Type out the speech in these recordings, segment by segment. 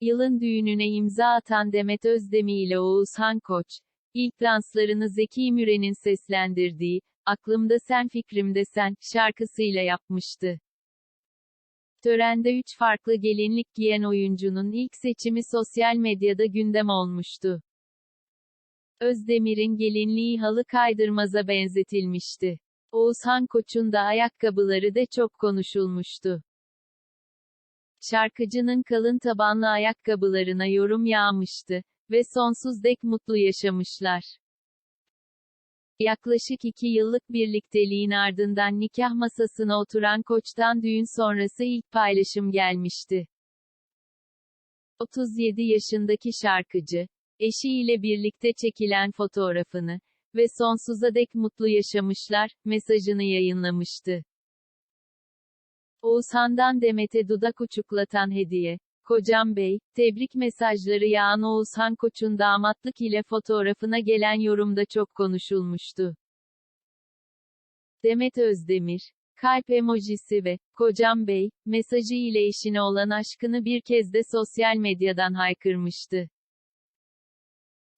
Yılın düğününe imza atan Demet Özdemir ile Oğuzhan Koç, ilk danslarını Zeki Müren'in seslendirdiği, Aklımda Sen Fikrimde Sen, şarkısıyla yapmıştı. Törende üç farklı gelinlik giyen oyuncunun ilk seçimi sosyal medyada gündem olmuştu. Özdemir'in gelinliği halı kaydırmaza benzetilmişti. Oğuzhan Koç'un da ayakkabıları da çok konuşulmuştu. Şarkıcının kalın tabanlı ayakkabılarına yorum yağmıştı ve sonsuz dek mutlu yaşamışlar. Yaklaşık iki yıllık birlikteliğin ardından nikah masasına oturan Koç'tan düğün sonrası ilk paylaşım gelmişti. 37 yaşındaki şarkıcı, eşiyle birlikte çekilen fotoğrafını ve sonsuza dek mutlu yaşamışlar mesajını yayınlamıştı. Oğuzhan'dan Demet'e dudak uçuklatan hediye. Kocam Bey, tebrik mesajları yağan Oğuzhan Koç'un damatlık ile fotoğrafına gelen yorumda çok konuşulmuştu. Demet Özdemir, kalp emojisi ve, Kocam Bey, mesajı ile eşine olan aşkını bir kez de sosyal medyadan haykırmıştı.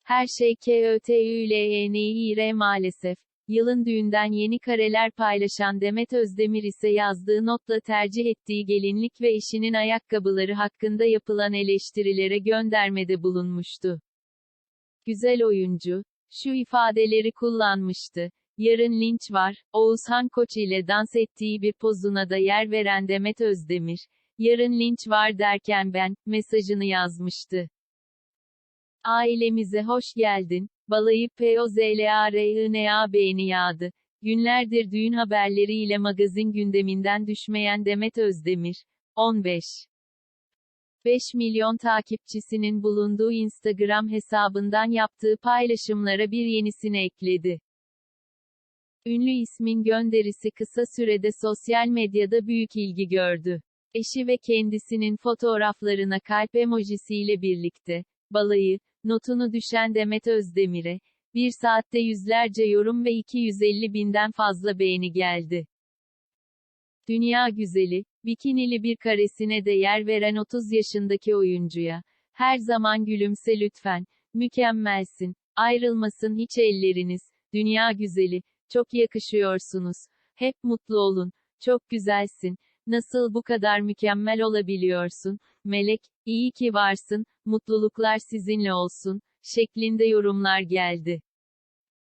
Her şey KÖTÜLENİR maalesef. Yılın düğünden yeni kareler paylaşan Demet Özdemir ise yazdığı notla tercih ettiği gelinlik ve eşinin ayakkabıları hakkında yapılan eleştirilere göndermede bulunmuştu. Güzel oyuncu, şu ifadeleri kullanmıştı. Yarın linç var, Oğuzhan Koç ile dans ettiği bir pozuna da yer veren Demet Özdemir, yarın linç var derken ben, mesajını yazmıştı. Ailemize hoş geldin, balayı POZLARINA beğeni yağdı. Günlerdir düğün haberleriyle magazin gündeminden düşmeyen Demet Özdemir, 15. 5 milyon takipçisinin bulunduğu Instagram hesabından yaptığı paylaşımlara bir yenisini ekledi. Ünlü ismin gönderisi kısa sürede sosyal medyada büyük ilgi gördü. Eşi ve kendisinin fotoğraflarına kalp emojisiyle birlikte, balayı, notunu düşen Demet Özdemir'e, bir saatte yüzlerce yorum ve 250 binden fazla beğeni geldi. Dünya güzeli, bikinili bir karesine de yer veren 30 yaşındaki oyuncuya, her zaman gülümse lütfen, mükemmelsin, ayrılmasın hiç elleriniz, dünya güzeli, çok yakışıyorsunuz, hep mutlu olun, çok güzelsin, nasıl bu kadar mükemmel olabiliyorsun, melek, iyi ki varsın, mutluluklar sizinle olsun, şeklinde yorumlar geldi.